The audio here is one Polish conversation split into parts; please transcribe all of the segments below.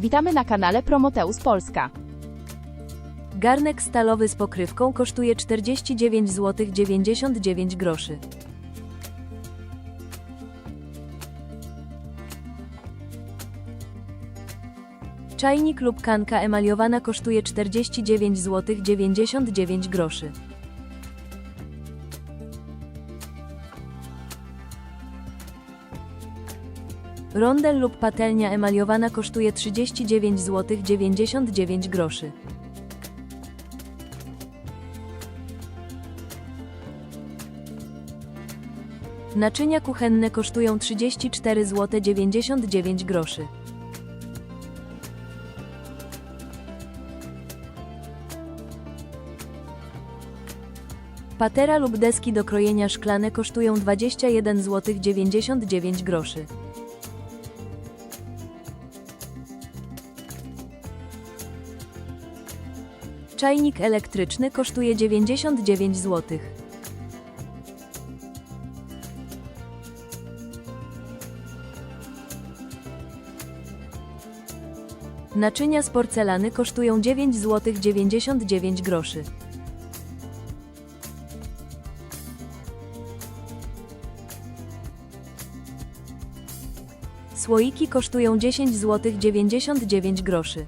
Witamy na kanale Promoteus Polska. Garnek stalowy z pokrywką kosztuje 49 zł 99 groszy. Czajnik lub kanka emaliowana kosztuje 49 zł 99 groszy. Rondel lub patelnia emaliowana kosztuje 39 zł 99 groszy. Naczynia kuchenne kosztują 34 zł 99 groszy. Patera lub deski do krojenia szklane kosztują 21 zł 99 groszy. Czajnik elektryczny kosztuje 99 zł. Naczynia z porcelany kosztują 9 zł 99 groszy. Słoiki kosztują 10 zł 99 groszy.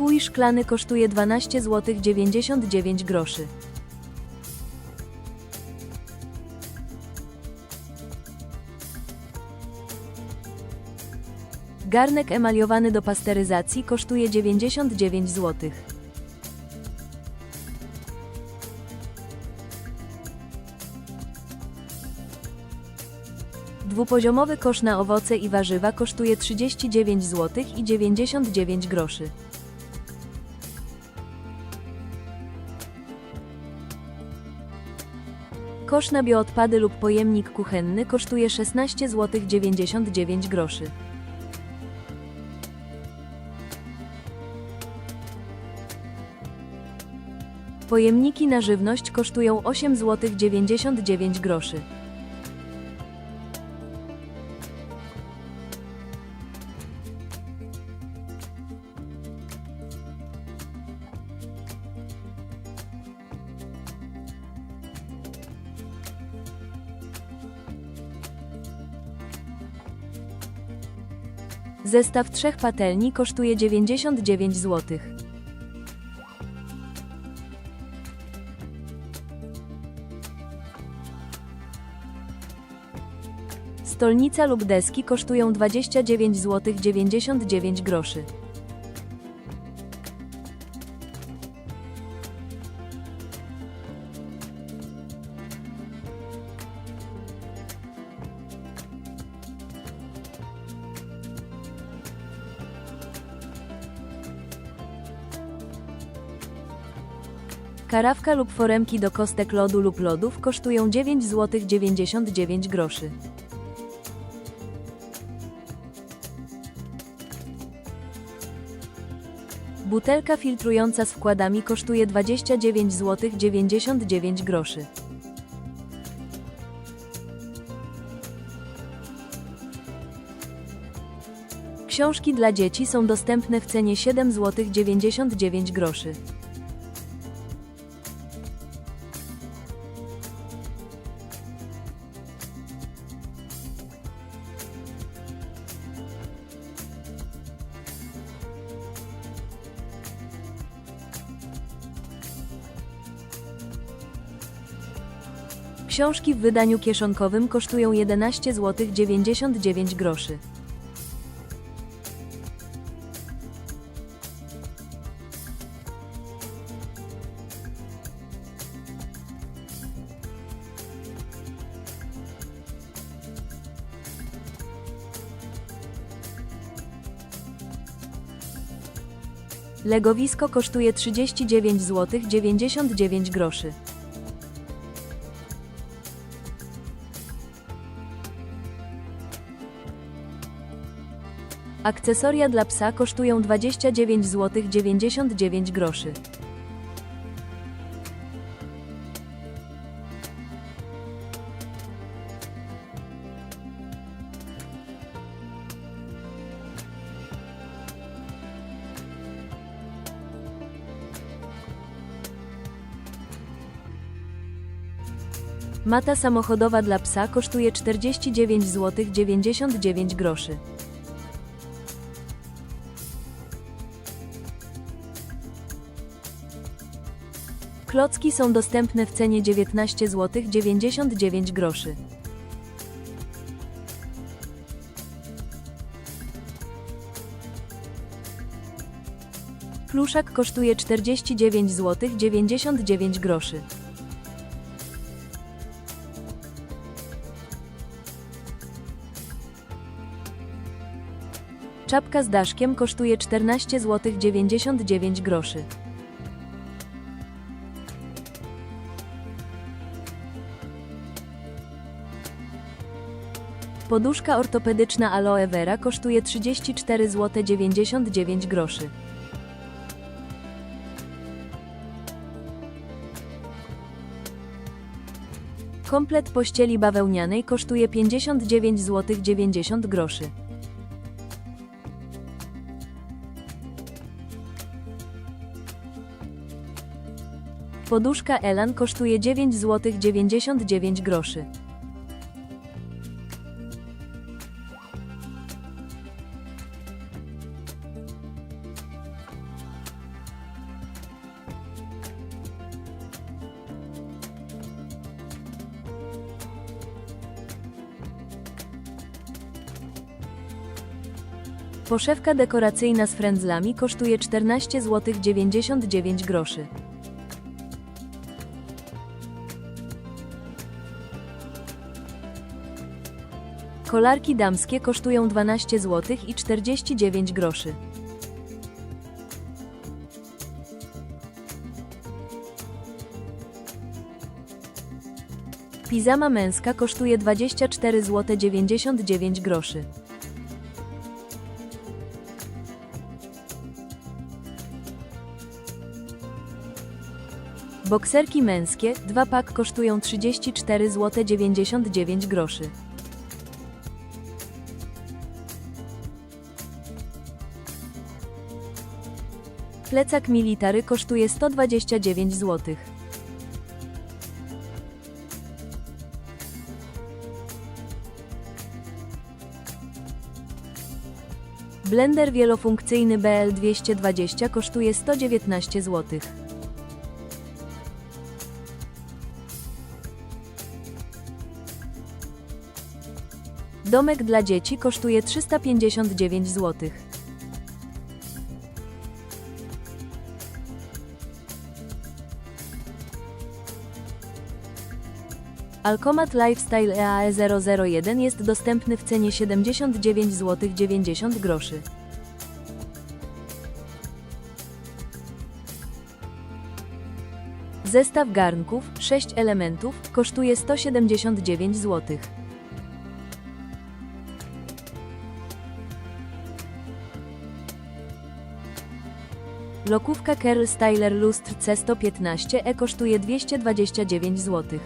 Słój szklany kosztuje 12 zł 99 groszy. Garnek emaliowany do pasteryzacji kosztuje 99 zł. Dwupoziomowy kosz na owoce i warzywa kosztuje 39 zł i 99 groszy. Kosz na bioodpady lub pojemnik kuchenny kosztuje 16 zł 99 groszy. Pojemniki na żywność kosztują 8 zł 99 groszy. Zestaw trzech patelni kosztuje 99 zł. Stolnica lub deski kosztują 29 zł 99 groszy. Karawka lub foremki do kostek lodu lub lodów kosztują 9 zł 99 groszy. Butelka filtrująca z wkładami kosztuje 29 zł 99 groszy. Książki dla dzieci są dostępne w cenie 7 zł 99 groszy. Książki w wydaniu kieszonkowym kosztują 11 zł 99 groszy. Legowisko kosztuje 39 zł 99 groszy. Akcesoria dla psa kosztują 29 zł 99 groszy. Mata samochodowa dla psa kosztuje 49 zł 99 groszy. Klocki są dostępne w cenie 19 zł 99 groszy. Pluszak kosztuje 49 zł 99 groszy. Czapka z daszkiem kosztuje 14 zł 99 groszy. Poduszka ortopedyczna Aloe Vera kosztuje 34 zł 99 groszy. Komplet pościeli bawełnianej kosztuje 59 zł 90 groszy. Poduszka Elan kosztuje 9 zł 99 groszy. Poszewka dekoracyjna z frędzlami kosztuje 14 zł 99 groszy. Kolarki damskie kosztują 12 zł i 49 groszy. Pizama męska kosztuje 24 zł 99 groszy. Bokserki męskie, 2 pak kosztują 34 zł 99 groszy. Plecak military kosztuje 129 zł. Blender wielofunkcyjny BL220 kosztuje 119 zł. Domek dla dzieci kosztuje 359 zł. Alcomat Lifestyle E EAE 001 jest dostępny w cenie 79 zł 90 groszy. Zestaw garnków 6 elementów kosztuje 179 zł. Lokówka Kerl Styler Lustr C115E E kosztuje 229 zł.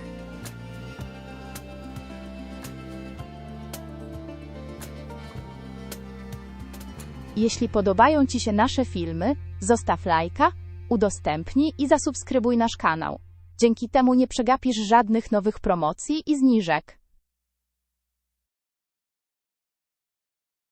Jeśli podobają Ci się nasze filmy, zostaw lajka, udostępnij i zasubskrybuj nasz kanał. Dzięki temu nie przegapisz żadnych nowych promocji i zniżek.